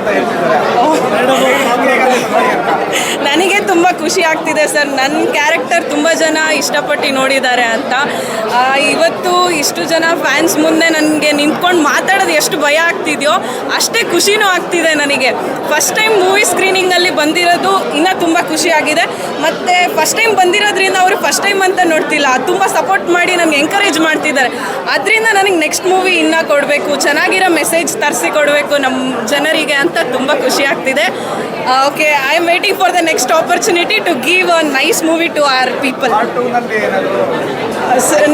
ಅಂತ ಹೇಳ್ತಿದ್ದಾರೆ ಹೇಗಾಗುತ್ತೆ ನೋಡಿ ಅಂತ. ನನಗೆ ತುಂಬ ಖುಷಿ ಆಗ್ತಿದೆ ಸರ್. ನನ್ನ ಕ್ಯಾರೆಕ್ಟರ್ ತುಂಬ ಜನ ಇಷ್ಟಪಟ್ಟು ನೋಡಿದ್ದಾರೆ ಅಂತ. ಇವತ್ತು ಇಷ್ಟು ಜನ ಫ್ಯಾನ್ಸ್ ಮುಂದೆ ನನಗೆ ನಿಂತ್ಕೊಂಡು ಮಾತಾಡೋದು ಎಷ್ಟು ಭಯ ಆಗ್ತಿದೆಯೋ ಅಷ್ಟೇ ಖುಷಿನೂ ಆಗ್ತಿದೆ ನನಗೆ. ಫಸ್ಟ್ ಟೈಮ್ ಮೂವಿ ಸ್ಕ್ರೀನಿಂಗಲ್ಲಿ ಬಂದಿರೋದು ಇನ್ನೂ ತುಂಬ ಖುಷಿಯಾಗಿದೆ ಮತ್ತು ಫಸ್ಟ್ ಟೈಮ್ ಬಂದಿರೋದ್ರಿಂದ ಅವರು ಫಸ್ಟ್ ಟೈಮ್ ಅಂತ ನೋಡ್ತಿಲ್ಲ. ತುಂಬ ಸಪೋರ್ಟ್ ಮಾಡಿ ನನಗೆ ಎಂಕರೇಜ್ ಮಾಡ್ತಿದ್ದಾರೆ. ಅದರಿಂದ ನನಗೆ ನೆಕ್ಸ್ಟ್ ಮೂವಿ ಇನ್ನೂ ಕೊಡಬೇಕು. ಚೆನ್ನಾಗಿರೋ ಮೆಸೇಜ್ ತರಿಸಿ ಕೊಡಬೇಕು ನಮ್ಮ ಜನರಿಗೆ ಅಂತ ತುಂಬ ಖುಷಿ ಆಗ್ತಿದೆ. Okay I am waiting for the next opportunity to give a nice movie to our people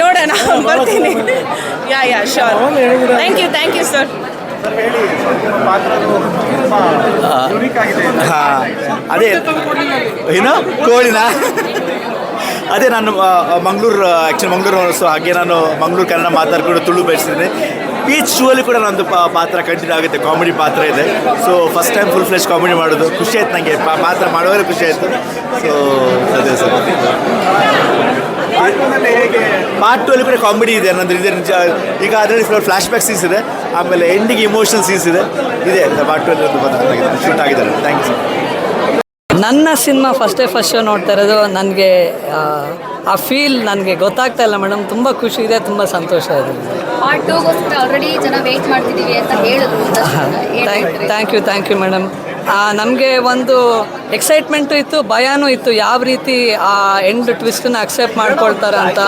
ನೋಡೋಣ ಬರ್ತೀನಿ. Yeah yeah sure thank you thank you sir sir ಹೇಳಿ ನಿಮ್ಮ ಪಾತ್ರದು ತುಂಬಾ ಯುನಿಕ್ ಆಗಿದೆ. ಹಾಂ ಅದೇ. ಏನು ಕೋಳಿನ? ಅದೇ ನಾನು ಮಂಗಳೂರು ಆ್ಯಕ್ಚುಲಿ ಮಂಗಳೂರು ಸೊ ಹಾಗೆ ನಾನು ಮಂಗಳೂರು ಕನ್ನಡ ಮಾತಾಡ್ಕೊಂಡು ತುಳು ಬೆಳೆಸಿದ್ದೀನಿ ಶೂ ಅಲ್ಲಿ ಕೂಡ ನಂದು ಪಾತ್ರ ಕಂಟಿನ್ಯೂ ಆಗುತ್ತೆ ಕಾಮಿಡಿ ಪಾತ್ರ ಇದೆ. So first time full fledge comedy ಮಾಡೋದು. ಖುಷಿ ಆಯ್ತು ನನಗೆ ಪಾತ್ರ ಮಾಡುವಾಗ ಖುಷಿ ಆಯಿತು. ಸೊ ಅದೇ ಸರ್. ಪಾರ್ಟ್ ಟೂ ಅಲ್ಲಿ ಕೂಡ ಕಾಮಿಡಿ ಇದೆ, ನಂದು ಇದೆ. ನಿಜ, ಈಗ ಅದರಲ್ಲಿ ಫ್ಲಾಶ್ ಬ್ಯಾಕ್ ಸೀನ್ಸ್ ಇದೆ. ಆಮೇಲೆ ಎಂಡಿಗೆ ಇಮೋಷನಲ್ ಸೀನ್ಸ್ ಇದೆ. ಇದೆ ಪಾರ್ಟ್ ಟು ಅಲ್ಲಿ ಒಂದು ಶೂಟ್ ಆಗಿದ್ದಾರೆ. ಥ್ಯಾಂಕ್ ಯು ಸರ್ ನನ್ನ ಸಿನಿಮಾ ಫಸ್ಟೇ ಫಸ್ಟ್ ಶೋ ನೋಡ್ತಾ ಇರೋದು ನನಗೆ ಆ ಫೀಲ್ ನನಗೆ ಗೊತ್ತಾಗ್ತಾ ಇಲ್ಲ ಮೇಡಮ್. ತುಂಬ ಖುಷಿ ಇದೆ ತುಂಬ ಸಂತೋಷ ಇದೆ. ಪಾರ್ಟ್ ಟೂಗೋಸ್ಕರ ಆಲ್ರೆಡಿ ಜನ ವೇಟ್ ಮಾಡ್ತಿದ್ದೀವಿ ಅಂತ ಹೇಳಿದ್ರು. ಒಂದಷ್ಟು ಥ್ಯಾಂಕ್ ಹೇಳ್ತೀರಿ? Thank you thank you madam ನಮಗೆ ಒಂದು ಎಕ್ಸೈಟ್ಮೆಂಟು ಇತ್ತು ಭಯನೂ ಇತ್ತು. ಯಾವ ರೀತಿ ಆ ಎಂಡ್ ಟ್ವಿಸ್ಟನ್ನ ಅಕ್ಸೆಪ್ಟ್ ಮಾಡ್ಕೊಳ್ತಾರೆ ಅಂತ.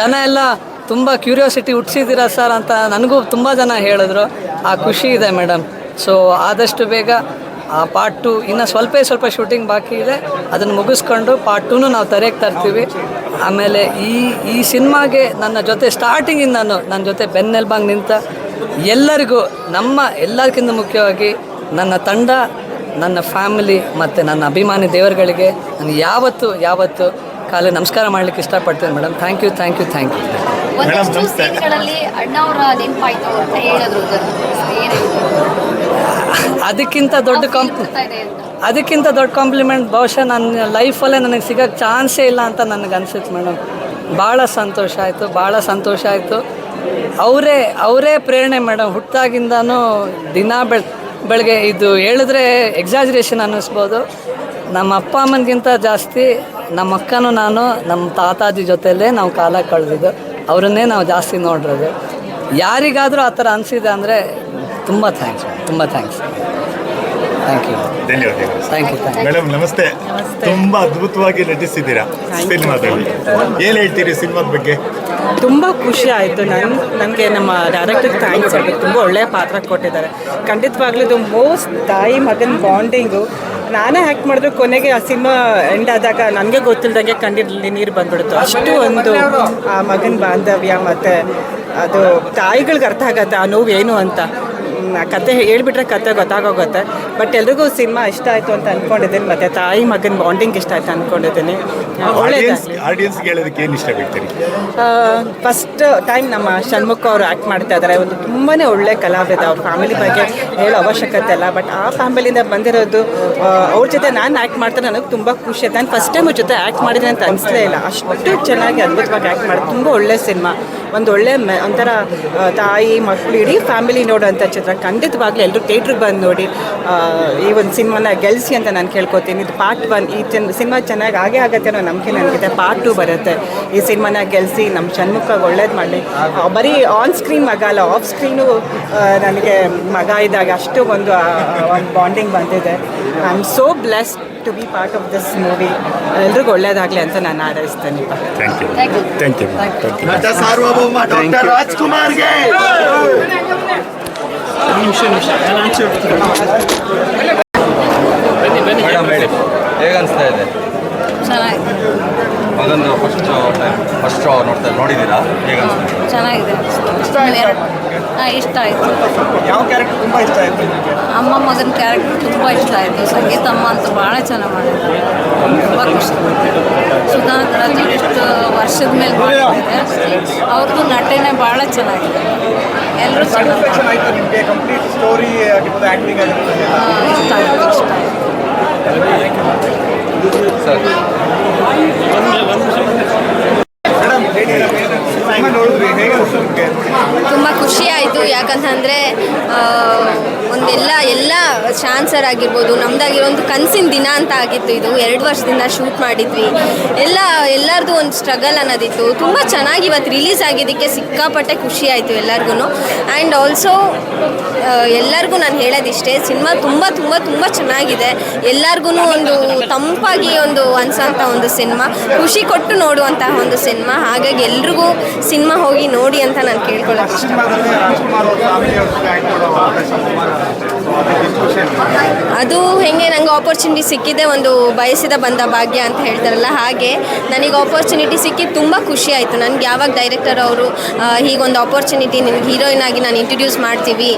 ಜನ ಎಲ್ಲ ತುಂಬ ಕ್ಯೂರಿಯಾಸಿಟಿ ಹುಟ್ಟಿಸಿದ್ದೀರಾ ಸರ್ ಅಂತ ನನಗೂ ತುಂಬ ಜನ ಹೇಳಿದ್ರು. ಆ ಖುಷಿ ಇದೆ ಮೇಡಮ್ ಸೊ ಆದಷ್ಟು ಬೇಗ ಆ ಪಾರ್ಟ್ ಟು ಇನ್ನು ಸ್ವಲ್ಪ ಸ್ವಲ್ಪ ಶೂಟಿಂಗ್ ಬಾಕಿ ಇದೆ. ಅದನ್ನು ಮುಗಿಸ್ಕೊಂಡು ಪಾರ್ಟ್ ಟೂನು ನಾವು ತೆರೆಗೆ ತರ್ತೀವಿ. ಆಮೇಲೆ ಈ ಈ ಸಿನಿಮಾಗೆ ನನ್ನ ಜೊತೆ ಸ್ಟಾರ್ಟಿಂಗಿಂದ ನಾನು ನನ್ನ ಜೊತೆ ಬೆನ್ನೆಲ್ಬಾಂಗ್ ನಿಂತ ಎಲ್ಲರಿಗೂ, ನಮ್ಮ ಎಲ್ಲರಿಗಿಂತ ಮುಖ್ಯವಾಗಿ ನನ್ನ ತಂಡ, ನನ್ನ ಫ್ಯಾಮಿಲಿ ಮತ್ತು ನನ್ನ ಅಭಿಮಾನಿ ದೇವರುಗಳಿಗೆ ನಾನು ಯಾವತ್ತು ಯಾವತ್ತು ಕಾಲೇ ನಮಸ್ಕಾರ ಮಾಡಲಿಕ್ಕೆ ಇಷ್ಟಪಡ್ತೇನೆ madam thank you thank you thank you ಸೀನ್ಗಳಲ್ಲಿ ಅದಕ್ಕಿಂತ ದೊಡ್ಡ ಕಂಪ್. ಅದಕ್ಕಿಂತ ದೊಡ್ಡ ಕಾಂಪ್ಲಿಮೆಂಟ್ ಬಹುಶಃ ನನ್ನ ಲೈಫಲ್ಲೇ ನನಗೆ ಸಿಗೋಕ್ಕೆ ಚಾನ್ಸೇ ಇಲ್ಲ ಅಂತ ನನಗೆ ಅನಿಸುತ್ತೆ ಮೇಡಮ್ ಭಾಳ ಸಂತೋಷ ಆಯಿತು ಭಾಳ ಸಂತೋಷ ಆಯಿತು. ಅವರೇ ಅವರೇ ಪ್ರೇರಣೆ ಮೇಡಮ್ ಹುಟ್ಟಾಗಿಂದನೂ ದಿನ ಬೆಳ್ ಬೆಳಗ್ಗೆ ಇದು ಹೇಳಿದ್ರೆ ಎಕ್ಸಾಜರೇಷನ್ ಅನ್ನಿಸ್ಬೋದು. ನಮ್ಮ ಅಪ್ಪ ಅಮ್ಮನಿಗಿಂತ ಜಾಸ್ತಿ ನಮ್ಮ ಅಕ್ಕನೂ ನಾನು ನಮ್ಮ ತಾತಾಜಿ ಜೊತೆಯಲ್ಲೇ ನಾವು ಕಾಲ ಕಳೆದಿದ್ದು. ಅವರನ್ನೇ ನಾವು ಜಾಸ್ತಿ ನೋಡಿರೋದು. ಯಾರಿಗಾದರೂ ಆ ಥರ ಅನಿಸಿದೆ ಅಂದರೆ ತುಂಬ ಥ್ಯಾಂಕ್ಸ್ ತುಂಬ ಥ್ಯಾಂಕ್ಸ್ ಥ್ಯಾಂಕ್ ಯು ಧನ್ಯವಾದಗಳು. Thank you thank you madam ನಮಸ್ತೆ. ತುಂಬಾ ಅದ್ಭುತವಾಗಿ ನಟಿಸಿದ್ದೀರಾ ಸಿನಿಮಾದಲ್ಲಿ. ಏನ್ ಹೇಳ್ತೀರಿ ಸಿನಿಮಾದ ಬಗ್ಗೆ? ತುಂಬ ಖುಷಿ ಆಯಿತು. ನನ್ನ ನನಗೆ ನಮ್ಮ ಡೈರೆಕ್ಟರ್ ಥ್ಯಾಂಕ್ಸ್ ಹೇಳಬೇಕು. ತುಂಬ ಒಳ್ಳೆಯ ಪಾತ್ರ ಕೊಟ್ಟಿದ್ದಾರೆ. ಖಂಡಿತವಾಗ್ಲೂ ಇದು ಮೋಸ್ಟ್ ತಾಯಿ ಮಗನ ಬಾಂಡಿಂಗು ನಾನೇ ಹ್ಯಾಕ್ ಮಾಡಿದ್ರು ಕೊನೆಗೆ ಆ ಸಿನಿಮಾ ಎಂಡ್ ಆದಾಗ ನನಗೆ ಗೊತ್ತಿಲ್ಲದಂಗೆ ಕಂಡಿರಲಿ ನೀರು ಬಂದ್ಬಿಡ್ತು. ಅಷ್ಟು ಒಂದು ಆ ಮಗನ ಬಾಂಧವ್ಯ ಮತ್ತು ಅದು ತಾಯಿಗಳಿಗೆ ಅರ್ಥ ಆಗತ್ತೆ ಆ ನೋವು ಏನು ಅಂತ. ಕತೆ ಹೇಳಿಬಿಟ್ರೆ ಕತೆ ಗೊತ್ತಾಗೋಗುತ್ತೆ. ಬಟ್ ಎಲ್ರಿಗೂ ಸಿನಿಮಾ ಇಷ್ಟ ಆಯಿತು ಅಂತ ಅಂದ್ಕೊಂಡಿದ್ದೀನಿ ಮತ್ತು ತಾಯಿ ಮಗನ ಬಾಂಡಿಂಗ್ ಇಷ್ಟ ಆಯ್ತು ಅಂದ್ಕೊಂಡಿದ್ದೀನಿ ಫಸ್ಟ್ ಟೈಮ್ ನಮ್ಮ ಷಣ್ಮುಖ ಅವರು ಆ್ಯಕ್ಟ್ ಮಾಡ್ತಾ ಇದ್ದಾರೆ ಒಂದು ತುಂಬಾ ಒಳ್ಳೆ ಕಲಾವಿದ. ಅವ್ರ ಫ್ಯಾಮಿಲಿ ಬಗ್ಗೆ ಹೇಳೋ ಅವಶ್ಯಕತೆ ಅಲ್ಲ. ಬಟ್ ಆ ಫ್ಯಾಮಿಲಿಯಿಂದ ಬಂದಿರೋದು ಅವ್ರ ಜೊತೆ ನಾನು ಆ್ಯಕ್ಟ್ ಮಾಡ್ತಾರೆ ನನಗೆ ತುಂಬ ಖುಷಿ ಆಯ್ತು. ನಾನು ಫಸ್ಟ್ ಟೈಮ್ ಅವ್ರ ಜೊತೆ ಆ್ಯಕ್ಟ್ ಮಾಡಿದ್ರೆ ಅಂತ ಅನಿಸ್ಲೇ ಇಲ್ಲ. ಅಷ್ಟು ಚೆನ್ನಾಗಿ, ಅದ್ಭುತವಾಗಿ ಆ್ಯಕ್ಟ್ ಮಾಡಿ ತುಂಬ ಒಳ್ಳೆ ಸಿನಿಮಾ ಒಂದು ಒಳ್ಳೆ ಒಂಥರ ತಾಯಿ ಮಕ್ಕಳು ಇಡೀ ಫ್ಯಾಮಿಲಿ ನೋಡೋಂಥ ಚಿತ್ರ. ಖಂಡಿತವಾಗ್ಲೂ ಎಲ್ಲರೂ ಥಿಯೇಟ್ರಿಗೆ ಬಂದು ನೋಡಿ ಈ ಒಂದು ಸಿನಿಮಾನ ಗೆಲ್ಲಿಸಿ ಅಂತ ನಾನು ಕೇಳ್ಕೊತೀನಿ. ಇದು ಪಾರ್ಟ್ ಒನ್ ಈ ಸಿನಿಮಾ ಚೆನ್ನಾಗಿ ಆಗೇ ಆಗತ್ತೆ ಅನ್ನೋ ನಂಬಿಕೆ ನನಗಿದೆ. ಪಾರ್ಟ್ ಟು ಬರುತ್ತೆ. ಈ ಸಿನಿಮಾನ ಗೆಲ್ಲಿಸಿ ನಮ್ಮ ಷಣ್ಮುಖ ಒಳ್ಳೇದು ಮಾಡಲಿ. ಬರೀ ಆನ್ ಸ್ಕ್ರೀನ್ ಮಗ ಅಲ್ಲ ಆಫ್ ಸ್ಕ್ರೀನು ನನಗೆ ಮಗ ಇದ್ದಾಗ ಅಷ್ಟು ಒಂದು ಒಂದು ಬಾಂಡಿಂಗ್ ಬಂದಿದೆ. I am so blessed to be part of this movie ಎಲ್ರಿಗೂ ಒಳ್ಳೇದಾಗಲಿ ಅಂತ ನಾನು ಆರೈಸ್ತೇನೆ. Thank you Thank you. Thank you thank you ನಟ ಸಾರ್ವಭೌಮ ಡಾಕ್ಟರ್ ರಾಜ್ಕುಮಾರ್ಗೆ ಮೇಡಮ್ ಹೇಳಿ ಹೇಗೆ ಅನಿಸ್ತಾ ಇದೆ ಚೆನ್ನಾಗಿ ಶೋ ನೋಡ್ತಾ ನೋಡಿದ್ದೀರಾ? ಹೇಗೆ ಅನಿಸ್ತಾ? ಚೆನ್ನಾಗಿದೆ. ಹಾಂ ಇಷ್ಟ ಆಯಿತು. ಯಾವ ಕ್ಯಾರೆಕ್ಟರ್ ತುಂಬಾ ಇಷ್ಟ ಆಯ್ತು ನಿಮಗೆ? ಅಮ್ಮ ಮಗನ ಕ್ಯಾರೆಕ್ಟರ್ ತುಂಬ ಇಷ್ಟ ಆಯಿತು. ಸಂಗೀತ ಅಮ್ಮ ಅಂತ ಭಾಳ ಚೆನ್ನಾಗಿ ಮಾಡಿದ್ದಾರೆ ತುಂಬ ಖುಷಿ. ಸುಧಾ ರಾಜು ಇಷ್ಟು ವರ್ಷದ ಮೇಲೆ ಮಾಡಿದ್ದಾರೆ ಅವ್ರದ್ದು ನಟನೆ ಭಾಳ ಚೆನ್ನಾಗಿದೆ. ಎಲ್ಲರೂ ಚೆನ್ನಾಗಿ ಕಂಪ್ಲೀಟ್ ಸ್ಟೋರಿ ಆಗಿರ್ಬೋದು ಇಷ್ಟ ಆಯಿತು ಇಷ್ಟ ಆಯಿತು. ಸರ್ ಮೇಡಮ್ ಹೇಳಿ ಸಿನಿಮಾ ನೋಡಿದ್ರಿ ಹೇಗೆ ಅನಿಸ್ತು ನಿಮಗೆ ತುಂಬ ಖುಷಿ ಆಯಿತು ಆಗಿತ್ತು ಯಾಕಂತಂದರೆ ಒಂದೆಲ್ಲ ಎಲ್ಲ ಚಾನ್ಸರ್ ಆಗಿರ್ಬೋದು ನಮ್ದಾಗಿರೋ ಒಂದು ಕನಸಿನ ದಿನ ಅಂತ ಆಗಿತ್ತು. ಇದು ಎರಡು ವರ್ಷದಿಂದ ಶೂಟ್ ಮಾಡಿದ್ವಿ. ಎಲ್ಲ, ಎಲ್ಲರದು ಒಂದು ಸ್ಟ್ರಗಲ್ ಅನ್ನೋದಿತ್ತು. ತುಂಬ ಚೆನ್ನಾಗಿ ಇವತ್ತು ರಿಲೀಸ್ ಆಗಿದ್ದಕ್ಕೆ ಸಿಕ್ಕಾಪಟ್ಟೆ ಖುಷಿ ಆಯಿತು ಎಲ್ಲರಿಗೂ ಆ್ಯಂಡ್ ಆಲ್ಸೋ ಎಲ್ಲರಿಗೂ ನಾನು ಹೇಳೋದಿಷ್ಟೇ, ಸಿನಿಮಾ ತುಂಬ ತುಂಬ ತುಂಬ ಚೆನ್ನಾಗಿದೆ. ಎಲ್ಲರಿಗೂ ಒಂದು ತಂಪಾಗಿ ಒಂದು ಅನ್ಸೋಂಥ ಒಂದು ಸಿನಿಮಾ. ಖುಷಿ ಕೊಟ್ಟು ನೋಡುವಂತಹ ಒಂದು ಸಿನಿಮಾ. ಹಾಗಾಗಿ ಎಲ್ರಿಗೂ ಸಿನಿಮಾ ಹೋಗಿ ನೋಡಿ ಅಂತ ನಾನು ಕೇಳ್ಕೊಳ್ಳೋದು ಇಷ್ಟ. ಅದು ಹೆಂಗೆ, ನಂಗೆ ಆಪರ್ಚುನಿಟಿ ಸಿಕ್ಕಿದೆ, ಒಂದು ಬಯಸಿದ ಬಂದ ಭಾಗ್ಯ ಅಂತ ಹೇಳ್ತಾರಲ್ಲ, ಹಾಗೆ ನನಗೆ ಆಪರ್ಚುನಿಟಿ ಸಿಕ್ಕಿ ತುಂಬ ಖುಷಿ ಆಯಿತು. ನನಗೆ ಯಾವಾಗ ಡೈರೆಕ್ಟರ್ ಅವರು ಹೀಗೊಂದು ಆಪರ್ಚುನಿಟಿ ನಿಮ್ಗೆ ಹೀರೋಯಿನ್ ಆಗಿ ನಾನು ಇಂಟ್ರಡ್ಯೂಸ್ ಮಾಡ್ತೀವಿ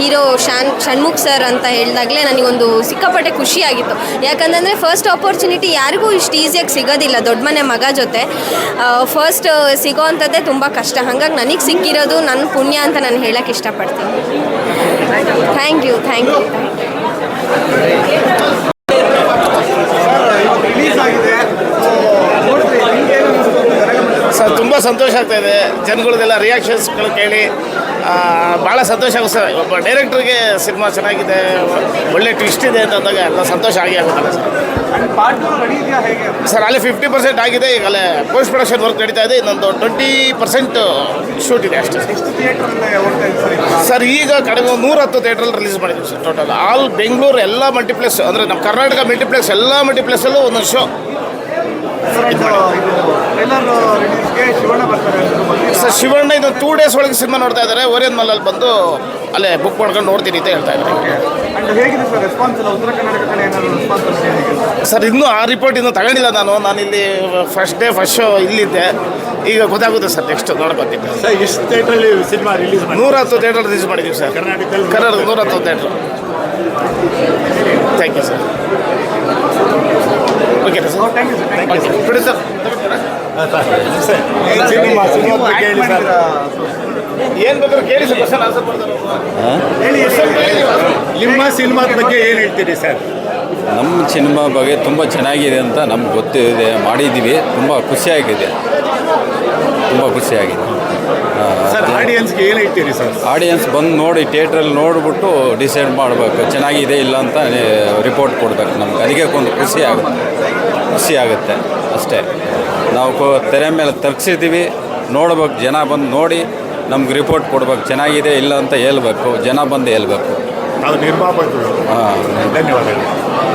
ಹೀರೋ ಶಾನ್, ಷಣ್ಮುಖ್ ಸರ್ ಅಂತ ಹೇಳಿದಾಗಲೇ ನನಗೊಂದು ಸಿಕ್ಕಾಪಟ್ಟೆ ಖುಷಿಯಾಗಿತ್ತು ಯಾಕಂತಂದರೆ ಫಸ್ಟ್ ಆಪರ್ಚುನಿಟಿ ಯಾರಿಗೂ ಇಷ್ಟು ಈಸಿಯಾಗಿ ಸಿಗೋದಿಲ್ಲ, ದೊಡ್ಡ ಮನೆ ಮಗ ಜೊತೆ. ಫಸ್ಟ್ ಸಿಗೋ ಅಂಥದ್ದೇ ತುಂಬ ಕಷ್ಟ. ಹಾಗಾಗಿ ನನಗೆ ಸಿಕ್ಕಿರೋದು ನನ್ನ ಪುಣ್ಯ ಅಂತ ನಾನು ಹೇಳೋಕ್ಕೆ ಇಷ್ಟಪಡ್ತೀನಿ. ಥ್ಯಾಂಕ್ ಯು ಥ್ಯಾಂಕ್ ಯು ತುಂಬ ಸಂತೋಷ ಆಗ್ತಾ ಇದೆ. ಜನಗಳದೆಲ್ಲ ರಿಯಾಕ್ಷನ್ಸ್ಗಳು ಕೇಳಿ. ಭಾಳ ಸಂತೋಷ ಆಗುತ್ತೆ ಸರ್. ಒಬ್ಬ ಡೈರೆಕ್ಟ್ರಿಗೆ ಸಿನಿಮಾ ಚೆನ್ನಾಗಿದೆ ಒಳ್ಳೆ ಟ್ವಿಸ್ಟ್ ಇದೆ ಅಂತ ಅಂದಾಗ ಎಲ್ಲ ಸಂತೋಷ ಆಗಿ ಆಗುತ್ತಲ್ಲ ಸರ್. ಸರ್ ಅಲ್ಲಿ ಫಿಫ್ಟಿ ಪರ್ಸೆಂಟ್ ಆಗಿದೆ ಈಗ ಅಲ್ಲೇ ಪೋಸ್ಟ್ ಪ್ರೊಡಕ್ಷನ್ ವರ್ಕ್ ನಡೀತಾ ಇದೆ ಇನ್ನೊಂದು ಟ್ವೆಂಟಿ ಪರ್ಸೆಂಟ್ ಶೂಟ್ ಇದೆ ಅಷ್ಟೇ ಸರ್. ಈಗ? ಕಡಿಮೆ ನೂರ ಹತ್ತು ಥಿಯೇಟ್ರಲ್ಲಿ ರಿಲೀಸ್ ಮಾಡಿದ್ದೀವಿ ಸರ್ ಟೋಟಲ್ ಆಲ್ ಬೆಂಗಳೂರು ಎಲ್ಲ ಮಲ್ಟಿಪ್ಲೆಕ್ಸ್ ಅಂದರೆ ನಮ್ಮ ಕರ್ನಾಟಕ ಮಲ್ಟಿಪ್ಲೆಕ್ಸ್ ಎಲ್ಲ ಮಲ್ಟಿಪ್ಲೆಕ್ಸಲ್ಲೂ ಒಂದೊಂದು ಶೋ ಸರ್ ಶಿವಣ್ಣ ಬರ್ತಾರೆ. ಸರ್ ಶಿವಣ್ಣ ಇದು ಟೂ ಡೇಸ್ ಒಳಗೆ ಸಿನಿಮಾ ನೋಡ್ತಾ ಇದ್ದಾರೆ. ಓರಿಯನ್ ಮಲ್ಲಲ್ಲಿ ಬಂದು ಅಲ್ಲೇ ಬುಕ್ ಮಾಡ್ಕೊಂಡು ನೋಡ್ತೀನಿ ಅಂತ ಹೇಳ್ತಾ ಇದ್ದಾರೆ. ಅಂಡ್ ಹೇಗಿದೆ ಸರ್ ಇನ್ನೂ ಆ ರಿಪೋರ್ಟ್ ಇನ್ನೂ ತಗೊಂಡಿಲ್ಲ ನಾನು. ನಾನು ಇಲ್ಲಿ ಫಸ್ಟ್ ಡೇ ಫಸ್ಟ್ ಶೋ ಇಲ್ಲಿದ್ದೆ. ಈಗ ಗೊತ್ತಾಗುತ್ತೆ ಸರ್ ನೆಕ್ಸ್ಟ್ ನೋಡ್ಕೊತೀನಿ. ಸರ್ ಇಷ್ಟು ಥಿಯೇಟ್ರಲ್ಲಿ ಸಿನಿಮಾ ರಿಲೀಸ್ ಮಾಡಿ ನೂರ ಹತ್ತು ಥಿಯೇಟರ್ ರಿಲೀಸ್ ಮಾಡಿದ್ದೀವಿ ಸರ್. ಕರ್ನಾಟಕದಲ್ಲಿ ಕರ್ನಾಟಕ ನೂರ ಹತ್ತು theatre thank you sir sir thank you sir thank you okay producer cinema cinema sir ಏನು ಬೇಕಾದ್ರೂ ಕೇಳಿ ಸರ್ ಕ್ವಶನ್ ಆನ್ಸರ್ ಮಾಡ್ತಾರೆ ನಿಮ್ಮ ಸಿನಿಮಾದ ಬಗ್ಗೆ ಏನು ಹೇಳ್ತೀರಿ ಸರ್? ನಮ್ಮ ಸಿನಿಮಾ ಬಗ್ಗೆ ತುಂಬ ಚೆನ್ನಾಗಿದೆ ಅಂತ ನಮ್ಗೆ ಗೊತ್ತಿದೆ ಮಾಡಿದ್ದೀವಿ ತುಂಬ ಖುಷಿಯಾಗಿದೆ. ತುಂಬ ಖುಷಿಯಾಗಿದೆ. ಸರ್ ಆಡಿಯನ್ಸ್ಗೆ ಏನು ಹೇಳ್ತೀರಿ ಸರ್? ಆಡಿಯನ್ಸ್ ಬಂದು ನೋಡಿ ಥಿಯೇಟ್ರಲ್ಲಿ ನೋಡಿಬಿಟ್ಟು ಡಿಸೈಡ್ ಮಾಡಬೇಕು. ಚೆನ್ನಾಗಿದೆ ಇಲ್ಲ ಅಂತ ರಿಪೋರ್ಟ್ ಕೊಡಬೇಕು ನಮ್ಗೆ. ಅದಕ್ಕೆ ಒಂದು ಖುಷಿ ಆಗುತ್ತೆ. ಖುಷಿ ಆಗುತ್ತೆ ಅಷ್ಟೇ. ನಾವು ಕೊ- ತೆರೆ ಮೇಲೆ ತರ್ಸಿದ್ದೀವಿ ನೋಡ್ಬೇಕು ಜನ ಬಂದು ನೋಡಿ ನಮ್ಗೆ ರಿಪೋರ್ಟ್ ಕೊಡ್ಬೇಕು ಚೆನ್ನಾಗಿದೆ ಇಲ್ಲ ಅಂತ ಹೇಳ್ಬೇಕು ಜನ ಬಂದು ಹೇಳ್ಬೇಕು. ನಿರ್ಮಾಪಕರು. ಹಾಂ. ಧನ್ಯವಾದಗಳು.